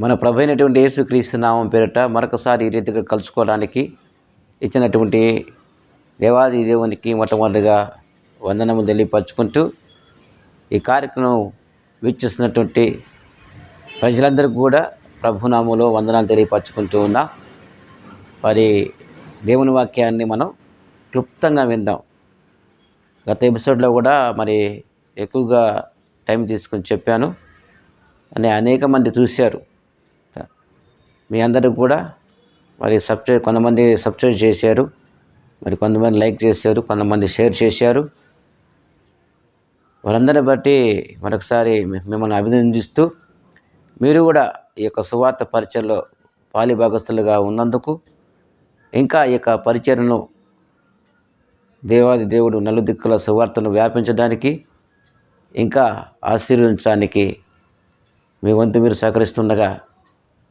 మన ప్రభు అయినటువంటి యేసుక్రీస్తు నామం పేరిట మరొకసారి ఈ రీతిగా కలుసుకోవడానికి ఇచ్చినటువంటి దేవాది దేవునికి మొట్టమొదటిగా వందనములు తెలియపరచుకుంటూ ఈ కార్యక్రమం వీక్షిస్తున్నటువంటి ప్రజలందరికీ కూడా ప్రభునామంలో వందనాలు తెలియపరచుకుంటూ ఉన్నా. మరి దేవుని వాక్యాన్ని మనం క్లుప్తంగా విందాం. గత ఎపిసోడ్లో కూడా మరి ఎక్కువగా టైం తీసుకొని చెప్పాను. అని అనేక మంది చూశారు. మీ అందరికి కూడా మరి సబ్స్క్రైబ్ కొంతమంది సబ్స్క్రైబ్ చేశారు మరి కొంతమంది లైక్ చేశారు కొంతమంది షేర్ చేశారు. వారందరిని బట్టి మరొకసారి మిమ్మల్ని అభినందిస్తూ మీరు కూడా ఈ యొక్క సువార్త పరిచయలో పాలిభాగస్తులుగా ఉన్నందుకు ఇంకా ఈ యొక్క పరిచయను దేవాది దేవుడు నలుదిక్కుల సువార్తను వ్యాపించడానికి ఇంకా ఆశీర్వించడానికి మీ వంతు మీరు సహకరిస్తుండగా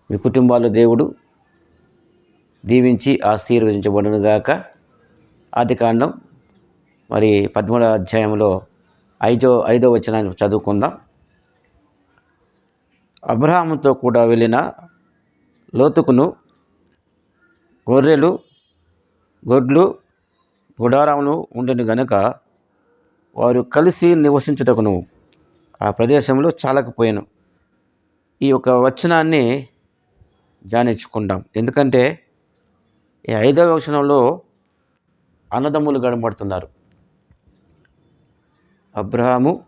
మీ కుటుంబాలు దేవుడు దీవించి ఆశీర్వదించబడునుగాక ఆది కాండం మరి పదమూడవ అధ్యాయంలో ఐదో ఐదో వచనాన్ని చదువుకుందాం. అబ్రహాముతో కూడా వెళ్ళిన లోతుకును గొర్రెలు గొడ్లు గుడారములు ఉండని గనుక వారు కలిసి నివసించుటకును ఆ ప్రదేశంలో చాలకపోయాను. ఈ యొక్క వచనాన్ని ధ్యానించుకుంటాం ఎందుకంటే ఈ ఐదవ క్షణంలో అన్నదమ్ములు గడపడుతున్నారు అబ్రహాము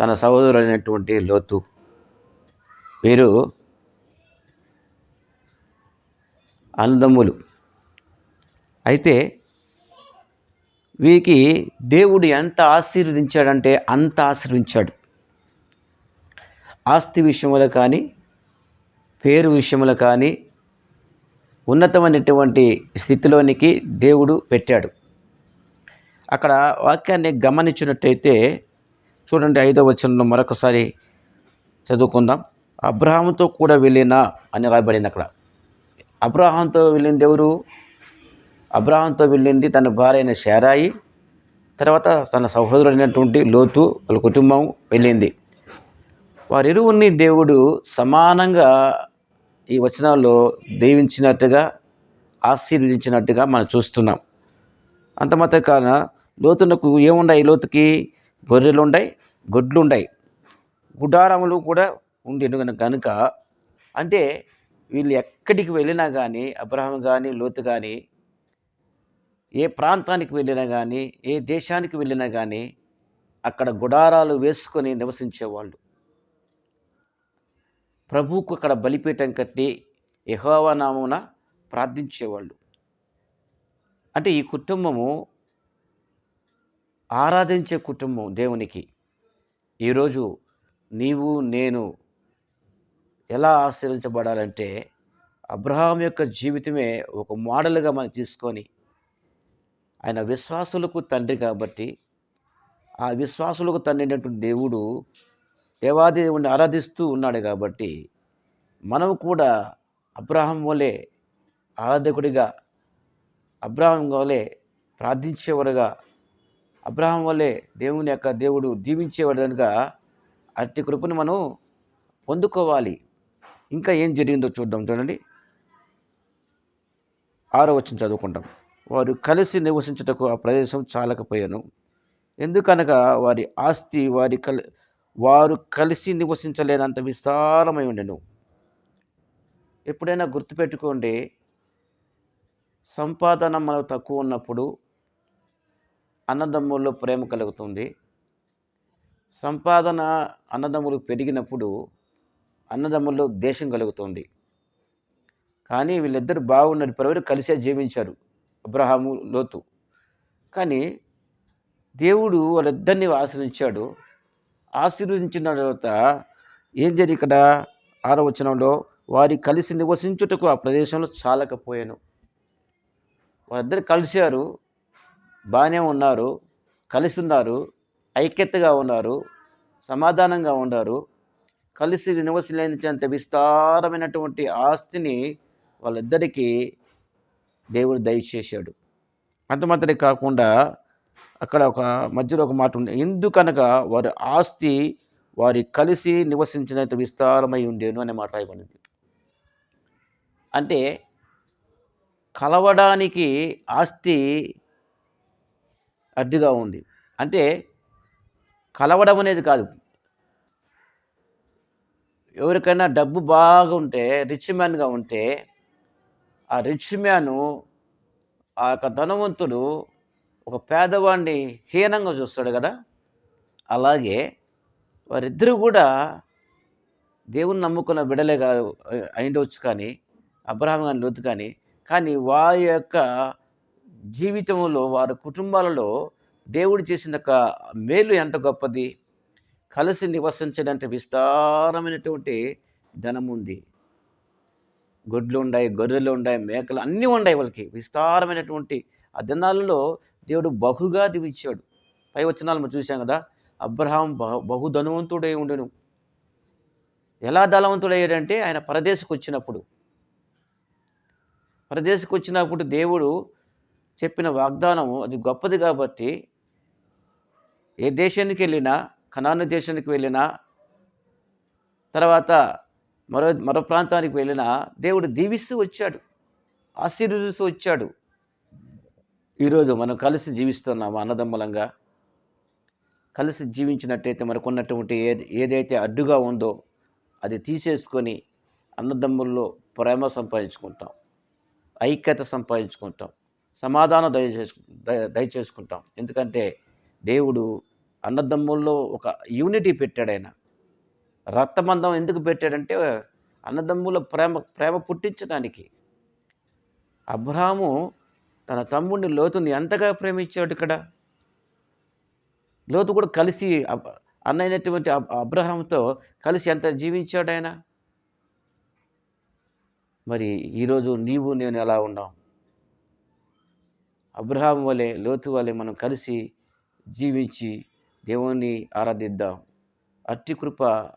తన సహోదరుడైనటువంటి లోతు. వీరు అన్నదమ్ములు. అయితే వీరికి దేవుడు ఎంత ఆశీర్వదించాడంటే అంత ఆశీర్వించాడు ఆస్తి విషయంలో కానీ పేరు విషయంలో కానీ ఉన్నతమైనటువంటి స్థితిలోనికి దేవుడు పెట్టాడు. అక్కడ వాక్యాన్ని గమనించినట్టయితే చూడండి ఐదో వచనంలో మరొకసారి చదువుకుందాం. అబ్రహాంతో కూడా వెళ్ళిన అని రాయబడింది అక్కడ. అబ్రహాంతో వెళ్ళింది ఎవరు? అబ్రహాంతో వెళ్ళింది తన భార్య అయిన షారాయి తర్వాత తన సహోదరుడైనటువంటి లోతు వాళ్ళ కుటుంబం వెళ్ళింది. వారిరువుని దేవుడు సమానంగా ఈ వచనాల్లో దీవించినట్టుగా ఆశీర్వదించినట్టుగా మనం చూస్తున్నాం. అంత మాత్రం కాన లోతునకు ఏముండాయి? లోతుకి గొర్రెలు ఉన్నాయి గొడ్లు ఉన్నాయి గుడారములు కూడా ఉండేను కనుక అంటే వీళ్ళు ఎక్కడికి వెళ్ళినా కానీ అబ్రహం కానీ లోతు కానీ ఏ ప్రాంతానికి వెళ్ళినా కానీ ఏ దేశానికి వెళ్ళినా కానీ అక్కడ గుడారాలు వేసుకొని నివసించేవాళ్ళు. ప్రభువుకు అక్కడ బలిపీఠం కట్టి యహోవనామమున ప్రార్థించేవాళ్ళు. అంటే ఈ కుటుంబము ఆరాధించే కుటుంబం దేవునికి. ఈరోజు నీవు నేను ఎలా ఆశీర్వించబడాలంటే అబ్రహాం యొక్క జీవితమే ఒక మోడల్గా మనం తీసుకొని ఆయన విశ్వాసులకు తండ్రి కాబట్టి ఆ విశ్వాసులకు తండ్రినటువంటి దేవుడు దేవాది ఆరాధిస్తూ ఉన్నాడు కాబట్టి మనం కూడా అబ్రాహం వలె ఆరాధకుడిగా అబ్రాహం వలె ప్రార్థించేవాడుగా అబ్రాహం వలె దేవుని యొక్క దేవుడు దీవించేవాడుగా అట్టి కృపను మనం పొందుకోవాలి. ఇంకా ఏం జరిగిందో చూద్దాం చూడండి. ఆరో వచ్చిన చదువుకుంటాం. వారు కలిసి నివసించుటకు ఆ ప్రదేశం చాలకపోయాను. ఎందుకనగా వారి ఆస్తి వారి కల్ వారు కలిసి నివసించలేనంత విస్తారమై ఉండెను. ఎప్పుడైనా గుర్తుపెట్టుకోండి సంపాదన మనకు తక్కువ ఉన్నప్పుడు అన్నదమ్ముల్లో ప్రేమ కలుగుతుంది. సంపాదన అన్నదమ్ములు పెరిగినప్పుడు అన్నదమ్ముల్లో దేశం కలుగుతుంది. కానీ వీళ్ళిద్దరు బాగున్నారు ప్రవరు కలిసే జీవించారు అబ్రహాము లోతు. కానీ దేవుడు వాళ్ళిద్దరిని ఆశ్రయించాడు. ఆశీర్వదించిన తర్వాత ఏం జరిగి ఇక్కడ? ఆరో వచనంలో వారి కలిసి నివసించుటకు ఆ ప్రదేశంలో చాలకపోయాను. వారిద్దరు కలిశారు. బాగానే ఉన్నారు. కలిసి ఉన్నారు. ఐక్యతగా ఉన్నారు. సమాధానంగా ఉన్నారు. కలిసి నివసించేంత విస్తారమైనటువంటి ఆస్తిని వాళ్ళిద్దరికీ దేవుడు దయచేశాడు. అంత మాత్రమే కాకుండా అక్కడ ఒక మధ్యలో ఒక మాట ఉంది ఎందుకనగా వారి ఆస్తి వారి కలిసి నివసించినంత విస్తారమై ఉండేను అనే మాట రాయబడింది. అంటే కలవడానికి ఆస్తి అడ్డుగా ఉంది. అంటే కలవడం అనేది కాదు. ఎవరికైనా డబ్బు బాగా ఉంటే రిచ్ మ్యాన్గా ఉంటే ఆ రిచ్ మ్యాను ఆ యొక్క ధనవంతుడు ఒక పేదవాడిని హీనంగా చూస్తాడు కదా? అలాగే వారిద్దరూ కూడా దేవుని నమ్ముకున్న బిడలే కాదు అయిండవచ్చు కానీ అబ్రహాం కానీ లోతు కానీ కానీ వారి యొక్క జీవితంలో వారి కుటుంబాలలో దేవుడు చేసిన యొక్క మేలు ఎంత గొప్పది? కలిసి నివసించడానికి విస్తారమైనటువంటి ధనం ఉంది. గొడ్లు ఉన్నాయి గొర్రెలు ఉన్నాయి మేకలు అన్నీ ఉన్నాయి వాళ్ళకి. విస్తారమైనటువంటి ఆ దినాలలో దేవుడు బహుగా దివిచ్చాడు పై వచనాలు మనం చూసాం కదా అబ్రహాం బహు బహు ధనవంతుడై ఉండెను. ఎలా ధనవంతుడయ్యాడంటే ఆయన పరదేశకు వచ్చినప్పుడు. పరదేశకు వచ్చినప్పుడు దేవుడు చెప్పిన వాగ్దానం అది గొప్పది కాబట్టి ఏ దేశానికి వెళ్ళినా కనాను దేశానికి వెళ్ళినా తర్వాత మరో మరో ప్రాంతానికి వెళ్ళినా దేవుడు దీవిస్తూ వచ్చాడు. ఆశీర్వదిస్తూ వచ్చాడు. ఈరోజు మనం కలిసి జీవిస్తున్నాము అన్నదమ్ములంగా? కలిసి జీవించినట్టయితే మనకు ఉన్నటువంటి ఏది ఏదైతే అడ్డుగా ఉందో అది తీసేసుకొని అన్నదమ్ముల్లో ప్రేమ సంపాదించుకుంటాం. ఐక్యత సంపాదించుకుంటాం. సమాధానం దయచేసు దయచేసుకుంటాం. ఎందుకంటే దేవుడు అన్నదమ్ముల్లో ఒక యూనిటీ పెట్టాడు ఆయన. రక్తబంధం ఎందుకు పెట్టాడంటే అన్నదమ్ముల ప్రేమ ప్రేమ పుట్టించడానికి. అబ్రహాము తన తమ్ముడిని లోతుని ఎంతగా ప్రేమించాడు ఇక్కడ? లోతు కూడా కలిసి అబ్- అన్నైనటువంటి అబ్రహంతో కలిసి ఎంత జీవించాడు ఆయన? మరి ఈరోజు నీవు నేను ఎలా ఉన్నాం? అబ్రహాం వలె లోతు వలె మనం కలిసి జీవించి దేవుణ్ణి ఆరాధిద్దాం. అట్టి కృప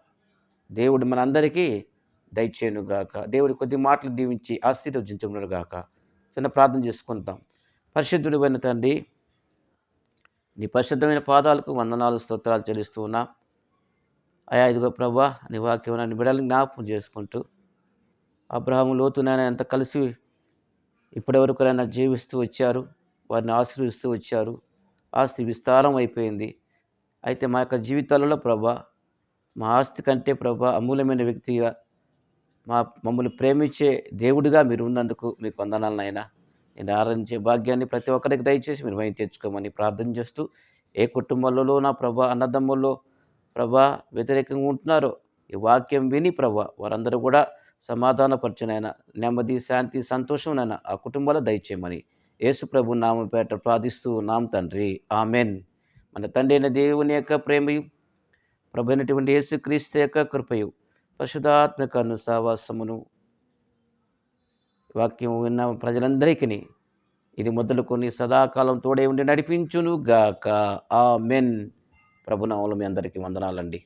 దేవుడు మనందరికీ దయచేయను గాక దేవుడి కొద్ది మాటలు దీవించి ఆశీర్వదించను గాక చిన్న ప్రార్థన చేసుకుంటాం. పరిశుద్ధుడు అయిన తండ్రి నీ పరిశుద్ధమైన పాదాలకు వందనాలు స్తోత్రాలు చెల్లిస్తూ ఉన్నా. అయా ఇదిగో ప్రభా నీ వాక్యం నన్ను బిడల్ని జ్ఞాపకం చేసుకుంటూ అబ్రహాము లోతునైనా ఎంత కలిసి ఇప్పటివరకునైనా జీవిస్తూ వచ్చారు. వారిని ఆశీర్వదిస్తూ వచ్చారు. ఆస్తి విస్తారం అయిపోయింది. అయితే మా యొక్క జీవితాలలో ప్రభా మా ఆస్తి కంటే ప్రభా అమూల్యమైన వ్యక్తిగా మా మమ్మల్ని ప్రేమించే దేవుడిగా మీరు ఉన్నందుకు మీకు వందనాలు నాయన. నేను ఆరాధించే భాగ్యాన్ని ప్రతి ఒక్కరికి దయచేసి మీరు వయం తెచ్చుకోమని ప్రార్థన చేస్తూ ఏ కుటుంబాలలో నా ప్రభా అన్నదమ్ముల్లో ప్రభా వ్యతిరేకంగా ఉంటున్నారో ఈ వాక్యం విని ప్రభా వారందరూ కూడా సమాధానపరచునైనా నెమ్మది శాంతి సంతోషంనైనా ఆ కుటుంబాలు దయచేయమని యేసు ప్రభు నామ పేట ప్రార్థిస్తూ నామ తండ్రి. ఆమెన్. మన తండ్రి అయిన దేవుని యొక్క ప్రేమయు ప్రభు అయినటువంటి యేసుక్రీస్తు యొక్క కృపయు పరిశుధాత్మక అనుసావాసమును వాక్యం విన్న ప్రజలందరికీ ఇది మొదలుకొని సదాకాలం తోడే ఉండి నడిపించును గాక ఆ మెన్ ప్రభునామలు మీ అందరికీ వందనాలండి.